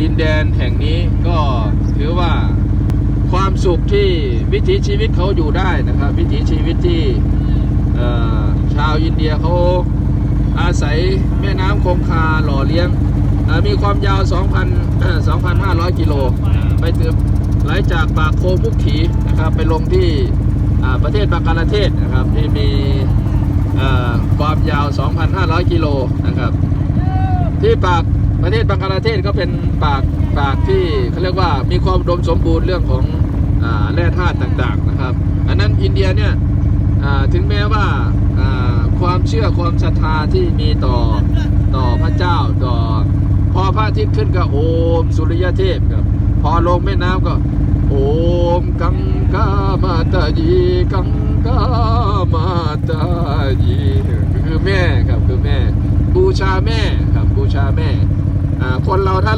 ดินแดนแห่งนี้ก็ถือว่าความสุขที่วิถีชีวิตเขาอยู่ได้นะครับ วิถีชีวิตที่ชาวอินเดียเขาอาศัยแม่น้ำคงคาหล่อเลี้ยง มีความยาว 2,000 2,500 กิโล ไปถึงไหลจากปากโคมุกขีนะครับไปลงที่ประเทศบังกลาเทศนะครับ ที่มีความยาว 2,500 กิโลนะครับ ที่ปาก ประเทศบังกลาเทศก็เป็นปากปากที่เขาเรียกว่ามีความอุดมสมบูรณ์เรื่องของอาแร่ธาตุต่างๆนะครับ อันนั้นอินเดียเนี่ยอ่าถึงแม้ว่าอ่าความเชื่อความศรัทธาที่มีต่อต่อพระเจ้าต่อพอพระอาทิตย์ขึ้นก็โอมสุริยเทพครับพอลงแม่น้ำก็ โอมกังกามาตายีกังกามาตายีคือแม่ครับคือแม่ บูชาแม่ครับบูชาแม่ คนเราถ้า